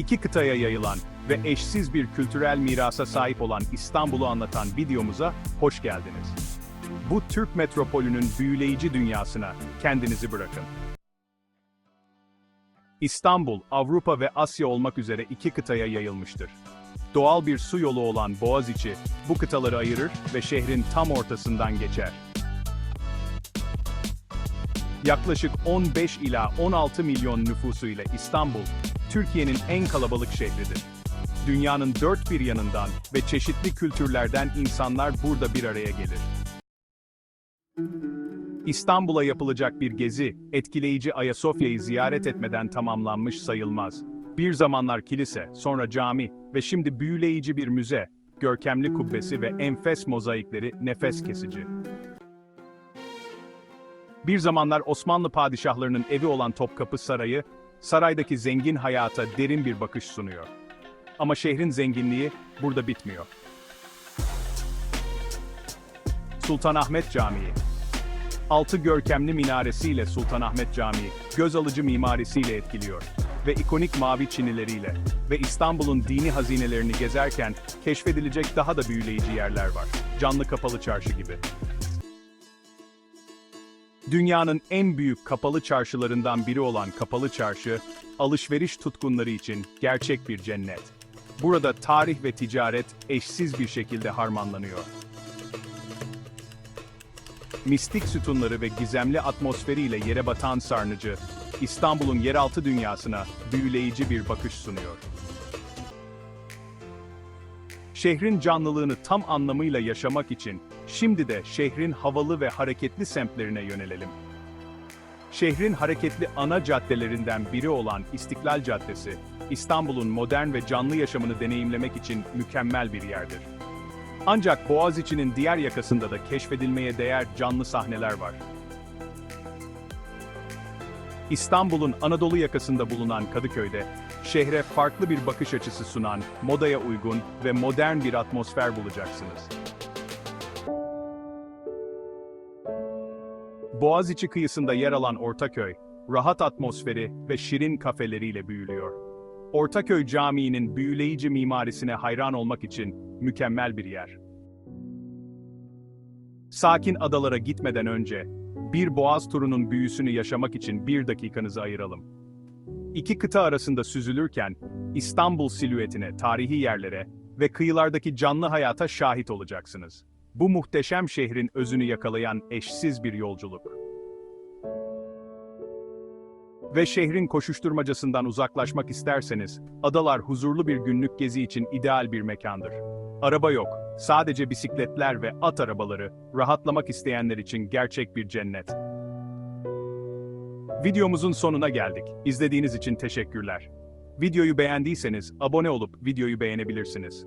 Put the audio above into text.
iki kıtaya yayılan ve eşsiz bir kültürel mirasa sahip olan İstanbul'u anlatan videomuza hoş geldiniz. Bu Türk metropolünün büyüleyici dünyasına kendinizi bırakın. İstanbul, Avrupa ve Asya olmak üzere iki kıtaya yayılmıştır. Doğal bir su yolu olan Boğaziçi, bu kıtaları ayırır ve şehrin tam ortasından geçer. Yaklaşık 15 ila 16 milyon nüfusuyla İstanbul, Türkiye'nin en kalabalık şehridir. Dünyanın dört bir yanından ve çeşitli kültürlerden insanlar burada bir araya gelir. İstanbul'a yapılacak bir gezi, etkileyici Ayasofya'yı ziyaret etmeden tamamlanmış sayılmaz. Bir zamanlar kilise, sonra cami ve şimdi büyüleyici bir müze, görkemli kubbesi ve enfes mozaikleri nefes kesici. Bir zamanlar Osmanlı padişahlarının evi olan Topkapı Sarayı, saraydaki zengin hayata derin bir bakış sunuyor. Ama şehrin zenginliği burada bitmiyor. Sultanahmet Camii Altı görkemli minaresiyle Sultanahmet Camii, göz alıcı mimarisiyle etkiliyor ve ikonik mavi çinileriyle ve İstanbul'un dini hazinelerini gezerken keşfedilecek daha da büyüleyici yerler var. Canlı Kapalı Çarşı gibi. Dünyanın en büyük kapalı çarşılarından biri olan Kapalı Çarşı, alışveriş tutkunları için gerçek bir cennet. Burada tarih ve ticaret eşsiz bir şekilde harmanlanıyor. Mistik sütunları ve gizemli atmosferiyle yere batan sarnıcı, İstanbul'un yeraltı dünyasına büyüleyici bir bakış sunuyor. Şehrin canlılığını tam anlamıyla yaşamak için şimdi de şehrin havalı ve hareketli semtlerine yönelelim. Şehrin hareketli ana caddelerinden biri olan İstiklal Caddesi, İstanbul'un modern ve canlı yaşamını deneyimlemek için mükemmel bir yerdir. Ancak Boğaziçi'nin diğer yakasında da keşfedilmeye değer canlı sahneler var. İstanbul'un Anadolu yakasında bulunan Kadıköy'de, şehre farklı bir bakış açısı sunan, modaya uygun ve modern bir atmosfer bulacaksınız. Boğaziçi kıyısında yer alan Ortaköy, rahat atmosferi ve şirin kafeleriyle büyülüyor. Ortaköy Camii'nin büyüleyici mimarisine hayran olmak için mükemmel bir yer. Sakin adalara gitmeden önce, bir boğaz turunun büyüsünü yaşamak için bir dakikanızı ayıralım. İki kıta arasında süzülürken, İstanbul silüetine, tarihi yerlere ve kıyılardaki canlı hayata şahit olacaksınız. Bu muhteşem şehrin özünü yakalayan eşsiz bir yolculuk. Ve şehrin koşuşturmacasından uzaklaşmak isterseniz, adalar huzurlu bir günlük gezi için ideal bir mekandır. Araba yok, sadece bisikletler ve at arabaları, rahatlamak isteyenler için gerçek bir cennet. Videomuzun sonuna geldik. İzlediğiniz için teşekkürler. Videoyu beğendiyseniz abone olup videoyu beğenebilirsiniz.